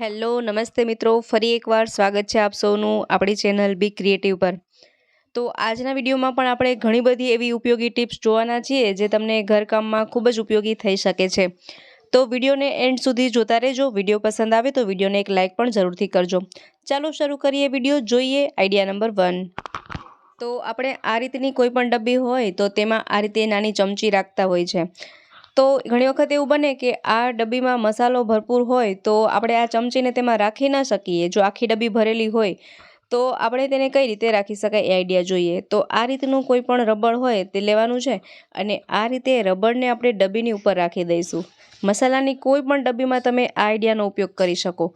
Hello, નમસ્તે મિત્રો. ફરી એકવાર સ્વાગત છે આપ સૌનું આપણી ચેનલ બી ક્રિએટિવ પર. તો આજના વિડીયોમાં પણ આપણે ઘણી બધી એવી ઉપયોગી ટિપ્સ જોવાના છીએ જે તમને ઘરકામમાં ખૂબ જ ઉપયોગી થઈ શકે છે. તો વિડીયોને એન્ડ સુધી જોતા રહેજો. વીડિયો પસંદ આવે તો વિડીયોને એક લાઇક પણ જરૂરથી કરજો. ચાલો શરૂ કરીએ વીડિયો. જોઈએ આઈડિયા નંબર વન. તો આપણે આ રીતની કોઈ પણ ડબ્બી હોય તો તેમાં આ રીતે નાની ચમચી રાખતા હોય છે. તો ઘણી વખત એવું બને કે આ ડબ્બીમાં મસાલો ભરપૂર હોય તો આપણે આ ચમચીને તેમાં રાખી ના શકીએ. જો આખી ડબ્બી ભરેલી હોય તો આપણે તેને કઈ રીતે રાખી શકાય એ આઈડિયા જોઈએ. તો આ રીતનું કોઈ પણ રબડ હોય તે લેવાનું છે અને આ રીતે રબડને આપણે ડબ્બીની ઉપર રાખી દઈશું. મસાલાની કોઈ પણ ડબ્બીમાં તમે આ આઈડિયાનો ઉપયોગ કરી શકો.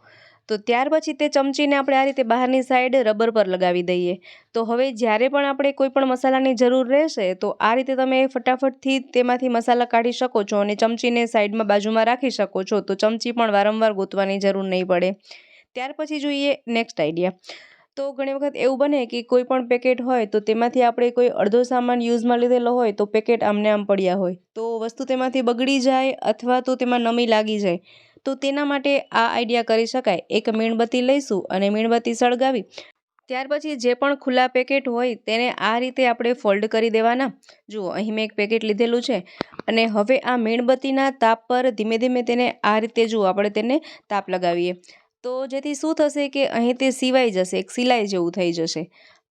તો ત્યાર પછી તે ચમચીને આપણે આ રીતે બહારની સાઈડ રબર પર લગાવી દઈએ. તો હવે જ્યારે પણ આપણે કોઈ પણ મસાલાની જરૂર રહેશે, તો આ રીતે તમે ફટાફટથી તેમાંથી મસાલા કાઢી શકો છો અને ચમચીને સાઈડમાં બાજુમાં રાખી શકો છો. તો ચમચી પણ વારંવાર ગોતવાની જરૂર નહીં પડે. ત્યાર પછી જોઈએ નેક્સ્ટ આઈડિયા તો ઘણી વખત એવું બને કે કોઈ પણ પેકેટ હોય તો તેમાંથી આપણે કોઈ અડધો સામાન યુઝમાં લીધેલો હોય તો પેકેટ આમને આમ પડ્યા હોય. તો વસ્તુ તેમાંથી બગડી જાય અથવા તો તેમાં નમી લાગી જાય. તો તેના માટે આ આઈડિયા કરી શકાય. એક મીણબત્તી લઈશું અને મીણબત્તી સળગાવી. ત્યાર પછી જે પણ ખુલ્લા પેકેટ હોય તેને આ રીતે આપણે ફોલ્ડ કરી દેવાના. જુઓ, અહીં મેં એક પેકેટ લીધેલું છે અને હવે આ મીણબત્તીના તાપ પર ધીમે ધીમે તેને આ રીતે જુઓ, આપણે તેને તાપ લગાવીએ. તો જેથી શું થશે કે અહીં તે સિવાઈ જશે, એક સિલાઈ જેવું થઈ જશે.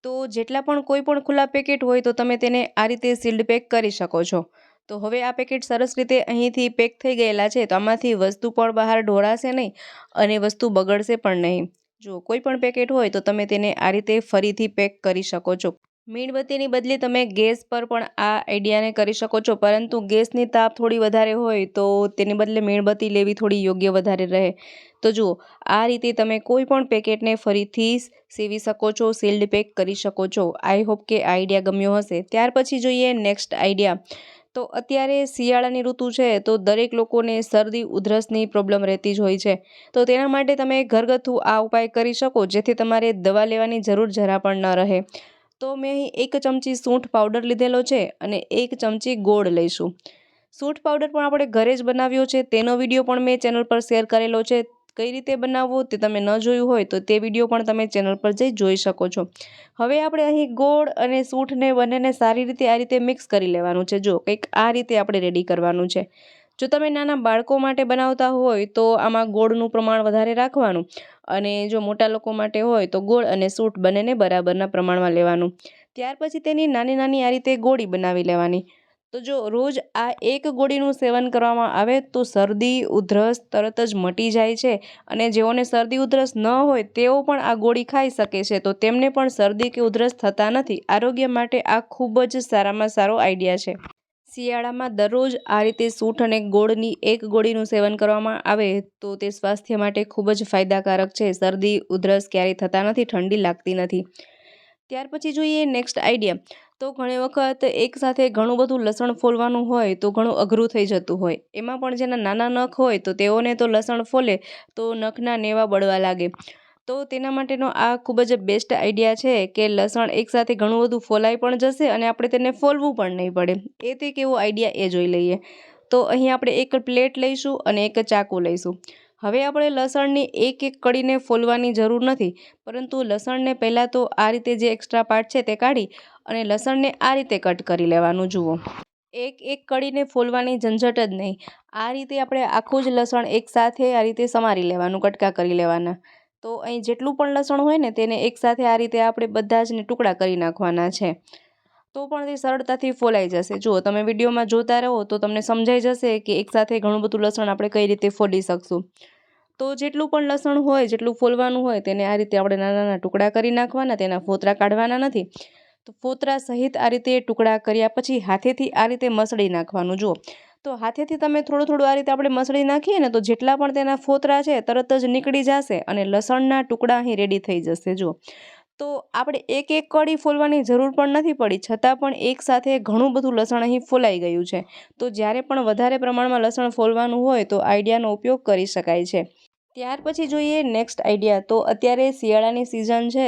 તો જેટલા પણ કોઈ પણ ખુલ્લા પેકેટ હોય તો તમે તેને આ રીતે સીલ્ડ પેક કરી શકો છો. તો હવે આ પેકેટ સરસ રીતે અહીંથી પેક થઈ ગયેલા છે, તો આમાંથી વસ્તુ પણ બહાર ઢોળાશે નહીં અને વસ્તુ બગડશે પણ નહીં. જો કોઈ પણ પેકેટ હોય તો તમે તેને આ રીતે ફરીથી પેક કરી શકો છો. મીણબત્તીની બદલે તમે ગેસ પર પણ આ આઈડિયાને કરી શકો છો, પરંતુ ગેસની તાપ થોડી વધારે હોય તો તેની બદલે મીણબત્તી લેવી થોડી યોગ્ય વધારે રહે. તો જુઓ, આ રીતે તમે કોઈ પણ પેકેટને ફરીથી સીવી શકો છો, સીલ્ડ પેક કરી શકો છો. આઈ હોપ કે આઈડિયા ગમ્યો હશે. ત્યાર પછી જોઈએ નેક્સ્ટ આઈડિયા. તો અત્યારે શિયાળાની ઋતુ છે, તો દરેક લોકોને શરદી, ઉધરસની પ્રોબ્લેમ રહેતી જ હોય છે. તો તેના માટે તમે ઘરગથ્થુ આ ઉપાય કરી શકો, જેથી તમારે દવા લેવાની જરૂર જરા પણ ન રહે. તો મેં અહીં એક ચમચી સૂંઠ પાવડર લીધેલો છે અને એક ચમચી ગોળ લઈશું. સૂંઠ પાવડર પણ આપણે ઘરે જ બનાવ્યો છે, તેનો વીડિયો પણ મેં ચેનલ પર શેર કરેલો છે. કઈ રીતે બનાવવો તે તમે ન જોયું હોય તો તે વીડિયો પણ તમે ચેનલ પર જઈ જોઈ શકો છો. હવે આપણે અહીં ગોળ અને સૂંઠને બંનેને સારી રીતે આ રીતે મિક્સ કરી લેવાનું છે. જો કંઈક આ રીતે આપણે રેડી કરવાનું છે. જો તમે નાના બાળકો માટે બનાવતા હોય તો આમાં ગોળનું પ્રમાણ વધારે રાખવાનું અને જો મોટા લોકો માટે હોય તો ગોળ અને સૂઠ બંનેને બરાબરના પ્રમાણમાં લેવાનું. ત્યાર પછી તેની નાની નાની આ રીતે ગોળી બનાવી લેવાની. તો જો રોજ આ એક ગોળીનું સેવન કરવામાં આવે તો શરદી, ઉધરસ તરત જ મટી જાય છે અને જેઓને શરદી, ઉધરસ ન હોય તેઓ પણ આ ગોળી ખાઈ શકે છે. તો તેમને પણ શરદી કે ઉધરસ થતા નથી. આરોગ્ય માટે આ ખૂબ જ સારામાં સારો આઈડિયા છે. શિયાળામાં દરરોજ આ રીતે સૂંઠ અને ગોળની એક ગોળીનું સેવન કરવામાં આવે તો તે સ્વાસ્થ્ય માટે ખૂબ જ ફાયદાકારક છે. શરદી, ઉધરસ ક્યારેય થતા નથી, ઠંડી લાગતી નથી. ત્યાર પછી જોઈએ નેક્સ્ટ આઈડિયા તો ઘણી વખત એકસાથે ઘણું બધું લસણ ફોલવાનું હોય તો ઘણું અઘરું થઈ જતું હોય. એમાં પણ જેના નાના નખ હોય તો તેઓને તો લસણ ફોલે તો નખના નેવા બળવા લાગે. તો તેના માટેનો આ ખૂબ જ બેસ્ટ આઈડિયા છે કે લસણ એકસાથે ઘણું બધું ફોલાઈ પણ જશે અને આપણે તેને ફોલવું પણ નહીં પડે. એ તે કેવો આઈડિયા એ જોઈ લઈએ. તો અહીં આપણે એક પ્લેટ લઈશું અને એક ચાકુ લઈશું. હવે આપણે લસણની એક એક કડીને ફોલવાની જરૂર નથી, પરંતુ લસણને પહેલાં તો આ રીતે જે એક્સ્ટ્રા પાર્ટ છે તે કાઢી અને લસણને આ રીતે કટ કરી લેવાનું, જુઓ. એક એક કળીને ફોલવાની ઝંઝટ જ નહીં. આ રીતે આપણે આખું જ લસણ એકસાથે આ રીતે સમારી લેવાનું, કટકા કરી લેવાના. તો અહીં જેટલું પણ લસણ હોય ને તેને એકસાથે આ રીતે આપણે બધા જને ટુકડા કરી નાખવાના છે. તો પણ તે સરળતાથી ફોલાઈ જશે. જુઓ, તમે વિડીયોમાં જોતા રહો તો તમને સમજાઈ જશે કે એકસાથે ઘણું બધું લસણ આપણે કઈ રીતે ફોલી શકશું. તો જેટલું પણ લસણ હોય, જેટલું ફોલવાનું હોય તેને આ રીતે આપણે નાના નાના ટુકડા કરી નાખવાના, તેના ફોતરા કાઢવાના નથી. તો ફોતરા સહિત આ રીતે ટુકડા કર્યા પછી હાથેથી આ રીતે મસળી નાખવાનું. જુઓ, તો હાથેથી તમે થોડું થોડું આ રીતે આપણે મસળી નાખીએ ને તો જેટલા પણ તેના ફોતરા છે તરત જ નીકળી જશે અને લસણના ટુકડા અહીં રેડી થઈ જશે. જુઓ, તો આપણે એક એક કળી ફોલવાની જરૂર પણ નથી પડી, છતાં પણ એકસાથે ઘણું બધું લસણ અહીં ફોલાઈ ગયું છે. તો જ્યારે પણ વધારે પ્રમાણમાં લસણ ફોલવાનું હોય તો આઈડિયાનો ઉપયોગ કરી શકાય છે. ત્યાર પછી જોઈએ નેક્સ્ટ આઈડિયા. તો અત્યારે શિયાળાની સિઝન છે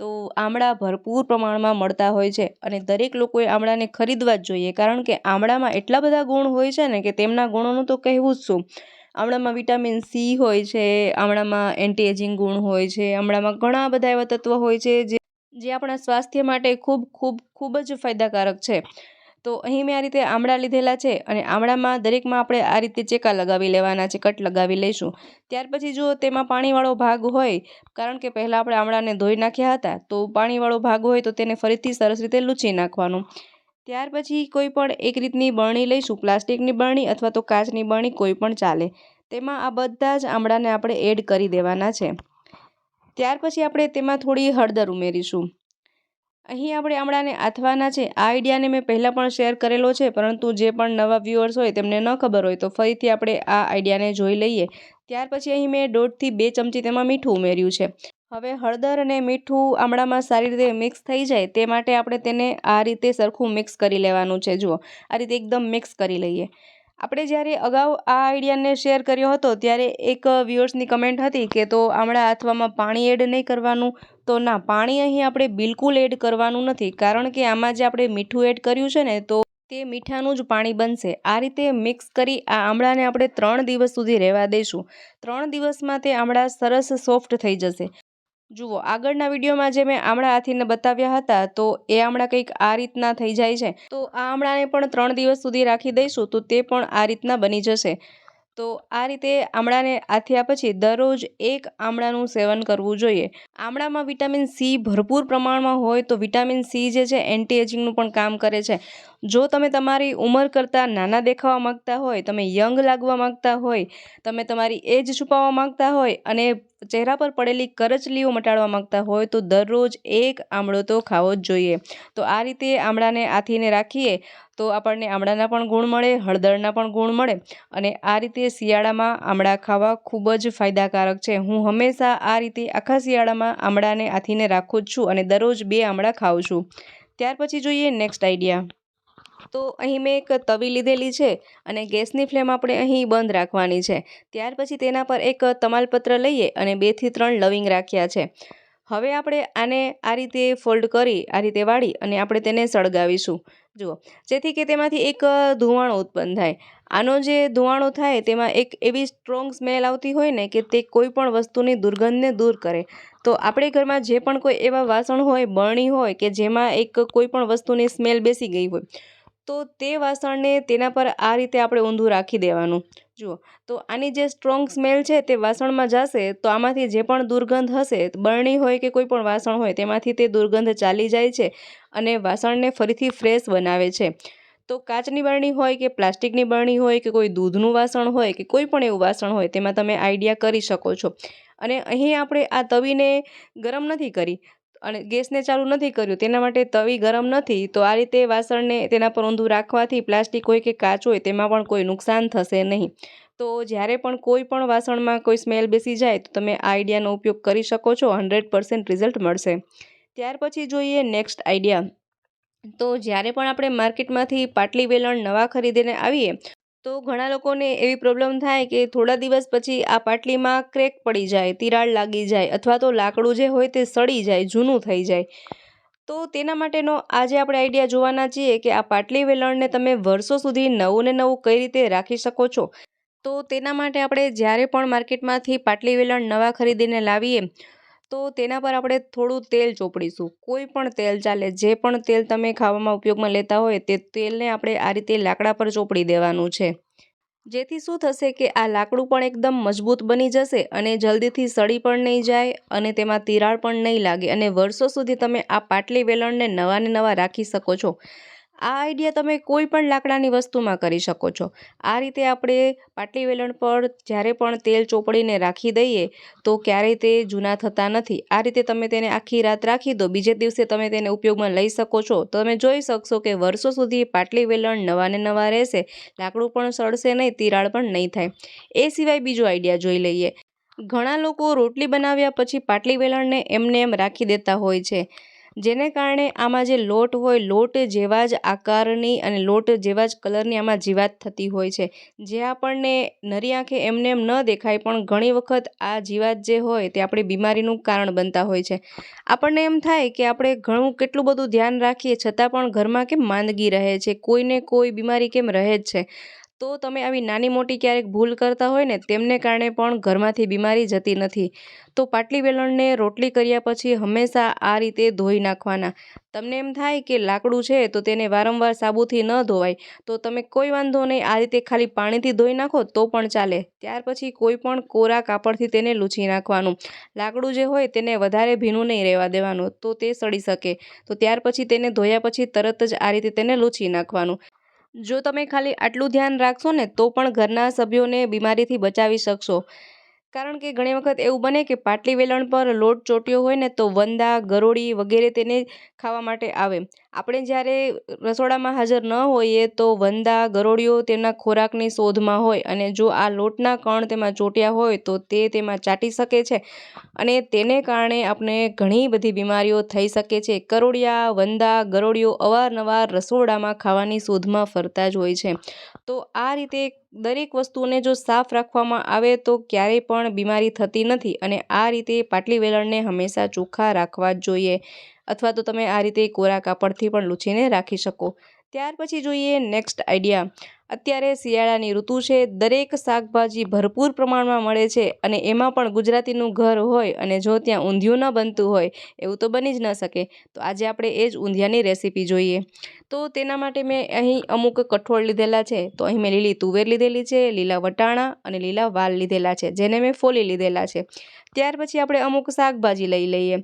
તો આમળા ભરપૂર પ્રમાણમાં મળતા હોય છે અને દરેક લોકોએ આમળાને ખરીદવા જ જોઈએ. કારણ કે આમળામાં એટલા બધા ગુણ હોય છે ને કે તેમના ગુણોનું તો કહેવું જ શું? આમળામાં વિટામિન સી હોય છે, આમળામાં એન્ટી એજિંગ ગુણ હોય છે, આમળામાં ઘણા બધા એવા તત્વો હોય છે જે જે આપણા સ્વાસ્થ્ય માટે ખૂબ ખૂબ ખૂબ જ ફાયદાકારક છે. તો અહીં મેં આ રીતે આમળા લીધેલા છે અને આમળામાં દરેકમાં આપણે આ રીતે ચેકા લગાવી લેવાના છે, કટ લગાવી લઈશું. ત્યાર પછી જો તેમાં પાણીવાળો ભાગ હોય, કારણ કે પહેલાં આપણે આમળાને ધોઈ નાખ્યા હતા, તો પાણીવાળો ભાગ હોય તો તેને ફરીથી સરસ રીતે લૂછી નાખવાનું. ત્યાર પછી કોઈ પણ એક રીતની બરણી લઈશું, પ્લાસ્ટિકની બરણી અથવા તો કાચની બરણી કોઈ પણ ચાલે. તેમાં આ બધા જ આમળાને આપણે એડ કરી દેવાના છે. ત્યાર પછી આપણે તેમાં થોડી હળદર ઉમેરીશું. અહીં આપણે આમળાને આથવાના છે. આ આઈડિયાને મેં પહેલાં પણ શેર કરેલો છે, પરંતુ જે પણ નવા વ્યૂઅર્સ હોય તેમને ન ખબર હોય તો ફરીથી આપણે આ આઈડિયાને જોઈ લઈએ. ત્યાર પછી અહીં મેં દોઢથી બે ચમચી તેમાં મીઠું ઉમેર્યું છે. હવે હળદર અને મીઠું આમળામાં સારી રીતે મિક્સ થઈ જાય તે માટે આપણે તેને આ રીતે સરખું મિક્સ કરી લેવાનું છે. જુઓ, આ રીતે એકદમ મિક્સ કરી લઈએ. આપણે જ્યારે અગાઉ આ આઈડિયાને શેર કર્યો હતો, ત્યારે એક વ્યુઅર્સની કમેન્ટ હતી કે તો આમળા આથવામાં પાણી એડ નહીં કરવાનું તો ના, પાણી અહીં આપણે બિલકુલ એડ કરવાનું નથી, કારણ કે આમાં જે આપણે મીઠું એડ કર્યું છે ને, તો તે મીઠાનું જ પાણી બનશે. આ રીતે મિક્સ કરી આ આમળાને આપણે ત્રણ દિવસ સુધી રહેવા દઈશું ત્રણ દિવસમાં તે આમળા સરસ સોફ્ટ થઈ જશે. જુઓ, આગળના વિડીયોમાં જે મેં આમળા હાથીને બતાવ્યા હતા, તો એ આમળા કંઈક આ રીતના થઈ જાય છે. તો આ આમળાને પણ ત્રણ દિવસ સુધી રાખી દઈશું, તો તે પણ આ રીતના બની જશે. તો આ રીતે આમળાને આથ્યા પછી દરરોજ એક આમળાનું સેવન કરવું જોઈએ. આમળામાં વિટામિન સી ભરપૂર પ્રમાણમાં હોય તો વિટામિન સી જે છે એન્ટી એજિંગનું પણ કામ કરે છે. જો તમે તમારી ઉંમર કરતાં નાના દેખાવા માગતા હોય, તમે યંગ લાગવા માગતા હોય, તમે તમારી એજ છુપાવવા માગતા હોય અને ચહેરા પર પડેલી કરચલીઓ મટાડવા માગતા હોય, તો દરરોજ એક આમળો તો ખાવો જ જોઈએ. તો આ રીતે આમળાને આથીને રાખીએ, તો આપણને આમળાના પણ ગુણ મળે, હળદરના પણ ગુણ મળે અને આ રીતે શિયાળામાં આમળા ખાવા ખૂબ જ ફાયદાકારક છે. હું હંમેશા આ રીતે આખા શિયાળામાં આમળાને આથીને રાખું જ છું અને દરરોજ બે આમળા ખાઉં છું. ત્યાર પછી જોઈએ નેક્સ્ટ આઈડિયા. તો અહીં મેં એક તવી લીધેલી છે અને ગેસની ફ્લેમ આપણે અહીં બંધ રાખવાની છે. ત્યાર પછી તેના પર એક તમાલપત્ર લઈએ અને બેથી ત્રણ લવિંગ રાખ્યા છે. હવે આપણે આને આ રીતે ફોલ્ડ કરી, આ રીતે વાળી અને આપણે તેને સળગાવીશું. જુઓ, જેથી કે તેમાંથી એક ધુવાણો ઉત્પન્ન થાય. આનો જે ધુવાણો થાય તેમાં એક એવી સ્ટ્રોંગ સ્મેલ આવતી હોય ને કે તે કોઈ પણ વસ્તુની દુર્ગંધને દૂર કરે. તો આપણે ઘરમાં જે પણ કોઈ એવા વાસણ હોય, બરણી હોય કે જેમાં એક કોઈ પણ વસ્તુની સ્મેલ બેસી ગઈ હોય તો તે વાસણને તેના પર આ રીતે આપણે ઊંધું રાખી દેવાનું. જુઓ, તો આની જે સ્ટ્રોંગ સ્મેલ છે તે વાસણમાં જશે, તો આમાંથી જે પણ દુર્ગંધ હશે, બરણી હોય કે કોઈ પણ વાસણ હોય, તેમાંથી તે દુર્ગંધ ચાલી જાય છે અને વાસણને ફરીથી ફ્રેશ બનાવે છે. તો કાચની બરણી હોય કે પ્લાસ્ટિકની બરણી હોય કે કોઈ દૂધનું વાસણ હોય કે કોઈ પણ એવું વાસણ હોય, તેમાં તમે આઈડિયા કરી શકો છો. અને અહીં આપણે આ તવીને ગરમ નથી કરી અને ગેસને ચાલુ નથી કર્યું, તેના માટે તવી ગરમ નથી, તો આ રીતે વાસણને તેના પર ઊંધું રાખવાથી પ્લાસ્ટિક હોય કે કાચ હોય, તેમાં પણ કોઈ નુકસાન થશે નહીં. તો જ્યારે પણ કોઈ પણ વાસણમાં કોઈ સ્મેલ બેસી જાય, તો તમે આ આઈડિયાનો ઉપયોગ કરી શકો છો, હંડ્રેડ પર્સન્ટ રિઝલ્ટ મળશે. ત્યાર પછી જોઈએ નેક્સ્ટ આઈડિયા. તો જ્યારે પણ આપણે માર્કેટમાંથી પાટલી વેલણ નવા ખરીદીને આવીએ તો ઘણા લોકોને એવી પ્રોબ્લેમ થાય કે થોડા દિવસ પછી આ પાટલીમાં ક્રેક પડી જાય, તિરાડ લાગી જાય અથવા તો લાકડું જે હોય તે સડી જાય, જૂનું થઈ જાય. તો તેના માટેનો આજે આપણે આઈડિયા જોવાના છીએ કે આ પાટલી વેલણને તમે વર્ષો સુધી નવું ને નવું કઈ રીતે રાખી શકો છો? તો તેના માટે આપણે જ્યારે પણ માર્કેટમાંથી પાટલી વેલણ નવા ખરીદીને લાવીએ તો તેના પર આપણે થોડું તેલ ચોપડીશું. કોઈ પણ તેલ ચાલે, જે પણ તેલ તમે ખાવામાં ઉપયોગમાં લેતા હોય તે તેલને આપણે આ રીતે લાકડા પર ચોપડી દેવાનું છે. જેથી શું થશે કે આ લાકડું પણ એકદમ મજબૂત બની જશે અને જલ્દીથી સડી પણ નહીં જાય અને તેમાં તિરાડ પણ નહીં લાગે અને વર્ષો સુધી તમે આ પાટલી વેલણને નવા ને નવા રાખી શકો છો. આ આઈડિયા તમે કોઈ પણ લાકડાની વસ્તુમાં કરી શકો છો. આ રીતે આપણે પાટલી વેલણ પર જ્યારે પણ તેલ ચોપડીને રાખી દઈએ તો ક્યારેય તે જૂના થતા નથી. આ રીતે તમે તેને આખી રાત રાખી દો. બીજે દિવસે તમે તેને ઉપયોગમાં લઈ શકો છો. તમે જોઈ શકશો કે વર્ષો સુધી પાટલી વેલણ નવાને નવા રહેશે. લાકડું પણ સડશે નહીં, તિરાડ પણ નહીં થાય. એ સિવાય બીજો આઈડિયા જોઈ લઈએ. ઘણા લોકો રોટલી બનાવ્યા પછી પાટલી વેલણને એમને એમ રાખી દેતા હોય છે. જેને કારણે આમાં જે લોટ હોય, લોટ જેવા જ આકારની અને લોટ જેવા જ કલરની આમાં જીવાત થતી હોય છે. જે આપણને નરી આંખે એમને એમ ન દેખાય, પણ ઘણી વખત આ જીવાત જે હોય તે આપણી બીમારીનું કારણ બનતા હોય છે. આપણને એમ થાય કે આપણે ઘણું કેટલું બધું ધ્યાન રાખીએ, છતાં પણ ઘરમાં કેમ માંદગી રહે છે? કોઈને કોઈ બીમારી કેમ રહે જ છે? તો તમે આવી નાની મોટી ક્યારેક ભૂલ કરતા હોય ને, તેમને કારણે પણ ઘરમાંથી બીમારી જતી નથી. તો પાટલી વેલણને રોટલી કર્યા પછી હંમેશા આ રીતે ધોઈ નાખવાના. તમને એમ થાય કે લાકડું છે તો તેને વારંવાર સાબુથી ન ધોવાય. તો તમે કોઈ વાંધો નહીં, આ રીતે ખાલી પાણીથી ધોઈ નાખો તો પણ ચાલે. ત્યાર પછી કોઈ પણ કોરા કાપડથી તેને લૂછી નાખવાનું. લાકડું જે હોય તેને વધારે ભીનું નહીં રહેવા દેવાનું, તો તે સડી શકે. તો ત્યાર પછી તેને ધોયા પછી તરત જ આ રીતે તેને લૂછી નાખવાનું. જો તમે ખાલી આટલું ધ્યાન રાખશો ને, તો પણ ઘરના સભ્યોને બીમારીથી બચાવી શકશો. કારણ કે ઘણી વખત એવું બને કે પાટલી વેલણ પર લોટ ચોટ્યો હોય ને, તો વંદા, ગરોળી વગેરે તેને ખાવા માટે આવે. આપણે જ્યારે રસોડામાં હાજર ન હોઈએ તો વંદા, ગરોળીઓ તેના ખોરાકની શોધમાં હોય અને જો આ લોટના કણ તેમાં ચોટ્યા હોય તો તે તેમાં ચાટી શકે છે અને તેને કારણે આપણે ઘણી બધી બીમારીઓ થઈ શકે છે. કરોળિયા, વંદા, ગરોળીઓ અવારનવાર રસોડામાં ખાવાની શોધમાં ફરતા જ હોય છે. તો આ રીતે દરેક વસ્તુને જો સાફ રાખવામાં આવે તો ક્યારેય પણ બીમારી થતી નથી અને આ રીતે પાટલી વેલણને હંમેશા ચોખ્ખા રાખવા જ જોઈએ. અથવા તો તમે આ રીતે કોરા કાપડથી પણ લૂછીને રાખી શકો. ત્યાર પછી જોઈએ નેક્સ્ટ આઈડિયા અત્યારે શિયાળાની ઋતુ છે. દરેક શાકભાજી ભરપૂર પ્રમાણમાં મળે છે અને એમાં પણ ગુજરાતીનું ઘર હોય અને જો ત્યાં ઊંધિયું ન બનતું હોય, એવું તો બની જ ન શકે. તો આજે આપણે એ જ ઊંધિયાની રેસીપી જોઈએ. તો તેના માટે મેં અહીં અમુક કઠોળ લીધેલા છે. તો અહીં મેં લીલી તુવેર લીધેલી છે, લીલા વટાણા અને લીલા વાલ લીધેલા છે, જેને મેં ફોલી લીધેલા છે. ત્યાર પછી આપણે અમુક શાકભાજી લઈ લઈએ.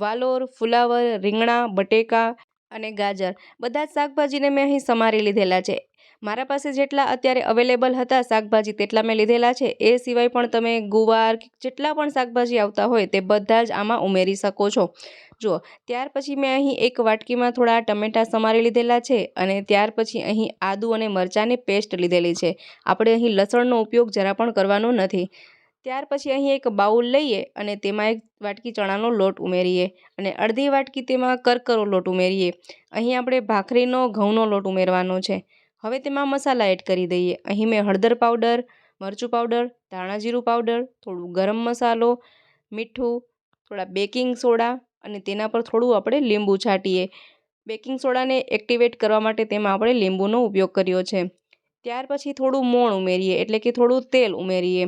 વાલોર, ફુલાવર, રીંગણા, બટેકા અને ગાજર. બધા જ શાકભાજીને મેં અહીં સમારી લીધેલા છે. મારા પાસે જેટલા અત્યારે અવેલેબલ હતા શાકભાજી તેટલા મેં લીધેલા છે. એ સિવાય પણ તમે ગુવાર જેટલા પણ શાકભાજી આવતા હોય તે બધા જ આમાં ઉમેરી શકો છો. જુઓ, ત્યાર પછી મેં અહીં એક વાટકીમાં થોડા ટમેટાં સમારી લીધેલા છે અને ત્યાર પછી અહીં આદું અને મરચાંની પેસ્ટ લીધેલી છે. આપણે અહીં લસણનો ઉપયોગ જરા પણ કરવાનો નથી. ત્યાર પછી અહીં એક બાઉલ લઈએ અને તેમાં એક વાટકી ચણાનો લોટ ઉમેરીએ અને અડધી વાટકી તેમાં કરકરો લોટ ઉમેરીએ. અહીં આપણે ભાખરીનો ઘઉંનો લોટ ઉમેરવાનો છે. હવે તેમાં મસાલા એડ કરી દઈએ. અહીં મેં હળદર પાવડર, મરચું પાવડર, ધાણા જીરું પાવડર, થોડું ગરમ મસાલો, મીઠું, થોડા બેકિંગ સોડા અને તેના પર થોડું આપણે લીંબુ છાંટીએ. બેકિંગ સોડાને એક્ટિવેટ કરવા માટે તેમાં આપણે લીંબુનો ઉપયોગ કર્યો છે. ત્યાર પછી થોડું મોણ ઉમેરીએ, એટલે કે થોડું તેલ ઉમેરીએ.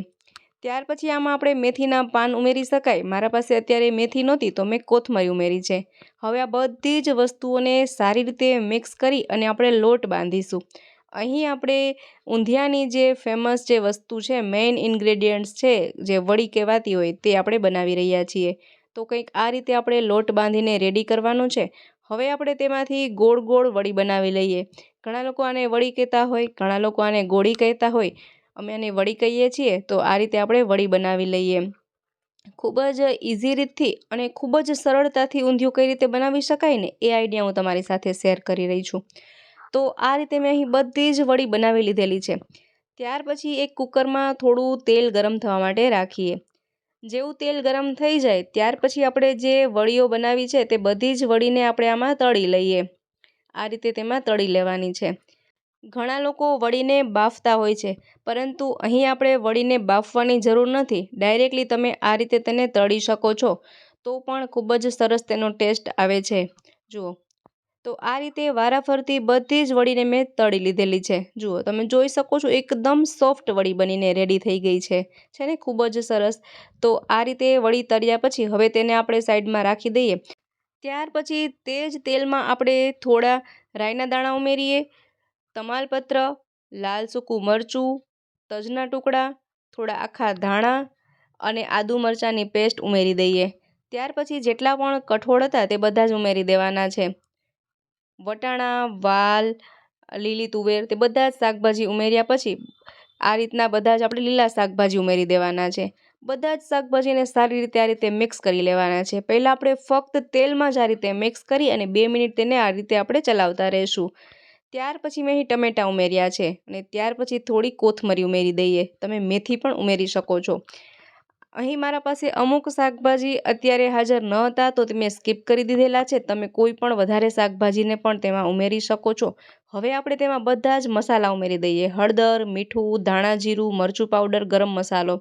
ત્યાર પછી આમાં આપણે મેથીના પાન ઉમેરી શકાય. મારા પાસે અત્યારે મેથી નહોતી તો મેં કોથમરી ઉમેરી છે. હવે આ બધી જ વસ્તુઓને સારી રીતે મિક્સ કરી અને આપણે લોટ બાંધીશું. અહીં આપણે ઊંધિયાની જે ફેમસ જે વસ્તુ છે મેઇન ઇન્ગ્રેડિયન્ટ્સ છે, જે વડી કહેવાતી હોય તે આપણે બનાવી રહ્યા છીએ. તો કંઈક આ રીતે આપણે લોટ બાંધીને રેડી કરવાનો છે. હવે આપણે તેમાંથી ગોળ ગોળ વડી બનાવી લઈએ. ઘણા લોકો આને વડી કહેતા હોય, ઘણા લોકો આને ગોળી કહેતા હોય. અમે આને વડી કહીએ છીએ, તો આ રીતે આપણે વડી બનાવી લઈએ. ખૂબ જ ઇઝી રીતથી અને ખૂબ જ સરળતાથી ઊંધિયું કઈ રીતે બનાવી શકાય ને, એ આઈડિયા હું તમારી સાથે શેર કરી રહી છું. તો આ રીતે મેં અહીં બધી જ વડી બનાવી લીધેલી છે. ત્યાર પછી એક કુકરમાં થોડું તેલ ગરમ થવા માટે રાખીએ. જેવું તેલ ગરમ થઈ જાય, ત્યાર પછી આપણે જે વડીઓ બનાવી છે, તે બધી જ વડીને આપણે આમાં તળી લઈએ. આ રીતે તેમાં તળી લેવાની છે. ઘણા લોકો વડીને બાફતા હોય છે, પરંતુ અહીં આપણે વડીને બાફવાની જરૂર નથી. ડાયરેક્ટલી તમે આ રીતે તેને તળી શકો છો, તો પણ ખૂબ જ સરસ તેનો ટેસ્ટ આવે છે. જુઓ, તો આ રીતે વારાફરતી બધી જ વડીને મેં તળી લીધેલી છે. જુઓ, તમે જોઈ શકો છો એકદમ સોફ્ટ વડી બનીને રેડી થઈ ગઈ છે છે ને? ખૂબ જ સરસ. તો આ રીતે વડી તળ્યા પછી હવે તેને આપણે સાઈડમાં રાખી દઈએ. ત્યાર પછી તે જ તેલમાં આપણે થોડા રાઈના દાણા ઉમેરીએ. તમાલપત્ર, લાલ સૂકું મરચું, તજના ટુકડા, થોડા આખા ધાણા અને આદુ મરચાંની પેસ્ટ ઉમેરી દઈએ. ત્યાર પછી જેટલા પણ કઠોળ હતા તે બધા જ ઉમેરી દેવાના છે. વટાણા, વાલ, લીલી તુવેર તે બધા જ શાકભાજી ઉમેર્યા પછી આ રીતના બધા જ આપણે લીલા શાકભાજી ઉમેરી દેવાના છે. બધા જ શાકભાજીને સારી રીતે આ રીતે મિક્સ કરી લેવાના છે. પહેલાં આપણે ફક્ત તેલમાં જ આ રીતે મિક્સ કરી અને બે મિનિટ તેને આ રીતે આપણે ચલાવતા રહીશું. ત્યાર પછી મેં અહીં ટમેટાં ઉમેર્યા છે અને ત્યાર પછી થોડી કોથમરી ઉમેરી દઈએ. તમે મેથી પણ ઉમેરી શકો છો. અહીં મારા પાસે અમુક શાકભાજી અત્યારે હાજર ન હતા તો મેં સ્કીપ કરી દીધેલા છે. તમે કોઈ પણ વધારે શાકભાજીને પણ તેમાં ઉમેરી શકો છો. હવે આપણે તેમાં બધા જ મસાલા ઉમેરી દઈએ. હળદર, મીઠું, ધાણા જીરું, મરચું પાવડર ગરમ મસાલો.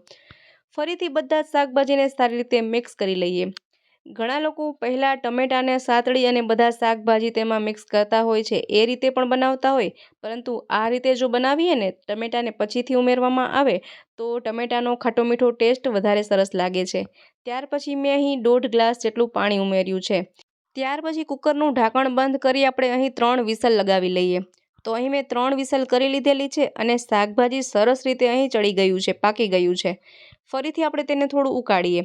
ફરીથી બધા જ શાકભાજીને સારી રીતે મિક્સ કરી લઈએ. ઘણા લોકો પહેલાં ટમેટાને સાતળી અને બધા શાકભાજી તેમાં મિક્સ કરતા હોય છે, એ રીતે પણ બનાવતા હોય. પરંતુ આ રીતે જો બનાવીએ ને, ટમેટાને પછીથી ઉમેરવામાં આવે, તો ટમેટાનો ખાટો મીઠો ટેસ્ટ વધારે સરસ લાગે છે. ત્યાર પછી મેં અહીં દોઢ ગ્લાસ જેટલું પાણી ઉમેર્યું છે. ત્યાર પછી કુકરનું ઢાંકણ બંધ કરી આપણે અહીં ત્રણ વિસલ લગાવી લઈએ. તો અહીં મેં ત્રણ વિસલ કરી લીધેલી છે અને શાકભાજી સરસ રીતે અહીં ચડી ગયું છે, પાકી ગયું છે. ફરીથી આપણે તેને થોડું ઉકાળીએ.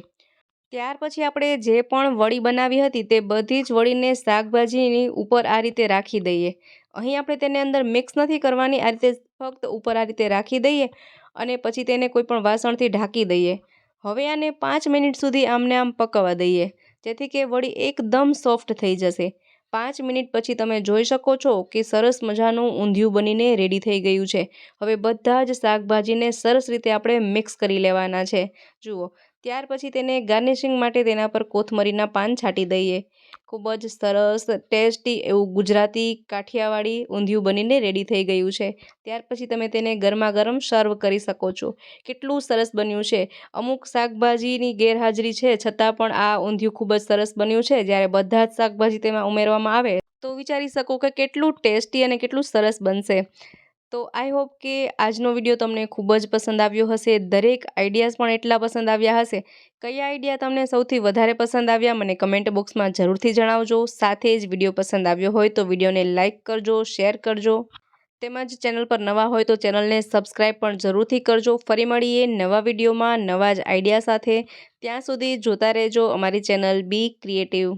ત્યાર પછી આપણે જે પણ વડી બનાવી હતી તે બધી જ વડીને શાકભાજીની ઉપર આ રીતે રાખી દઈએ. અહીં આપણે તેને અંદર મિક્સ નથી કરવાની, આ રીતે ફક્ત ઉપર આ રીતે રાખી દઈએ અને પછી તેને કોઈ પણ વાસણથી ઢાંકી દઈએ. હવે આને પાંચ મિનિટ સુધી આમને આમ પકવવા દઈએ, જેથી કે વડી એકદમ સોફ્ટ થઈ જશે. પાંચ મિનિટ પછી તમે જોઈ શકો છો કે સરસ મજાનું ઊંધિયું બનીને રેડી થઈ ગયું છે. હવે બધા જ શાકભાજીને સરસ રીતે આપણે મિક્સ કરી લેવાના છે. જુઓ ત્યાર પછી તેને ગાર્નિશિંગ માટે તેના પર કોથમરીના પાન છાંટી દઈએ. ખૂબ જ સરસ, ટેસ્ટી એવું ગુજરાતી કાઠિયાવાડી ઊંધિયું બનીને રેડી થઈ ગયું છે. ત્યાર પછી તમે તેને ગરમા ગરમ સર્વ કરી શકો છો. કેટલું સરસ બન્યું છે. અમુક શાકભાજીની ગેરહાજરી છે, છતાં પણ આ ઊંધિયું ખૂબ જ સરસ બન્યું છે. જ્યારે બધા જ શાકભાજી તેમાં ઉમેરવામાં આવે, તો વિચારી શકો કે કેટલું ટેસ્ટી અને કેટલું સરસ બનશે. તો આઈ હોપ કે આજનો વીડિયો તમને ખૂબ જ પસંદ આવ્યો હશે. દરેક આઈડિયાઝ પણ એટલા પસંદ આવ્યા હશે. કયા આઈડિયા તમને સૌથી વધારે પસંદ આવ્યા મને કમેન્ટ બોક્સમાં જરૂરથી જણાવજો. સાથે જ વીડિયો પસંદ આવ્યો હોય તો વિડીયોને લાઇક કરજો, શેર કરજો. તેમજ ચેનલ પર નવા હોય તો ચેનલને સબસ્ક્રાઈબ પણ જરૂરથી કરજો. ફરી મળીએ નવા વિડીયોમાં નવા જ આઈડિયા સાથે. ત્યાં સુધી જોતા રહેજો અમારી ચેનલ બી ક્રિએટિવ.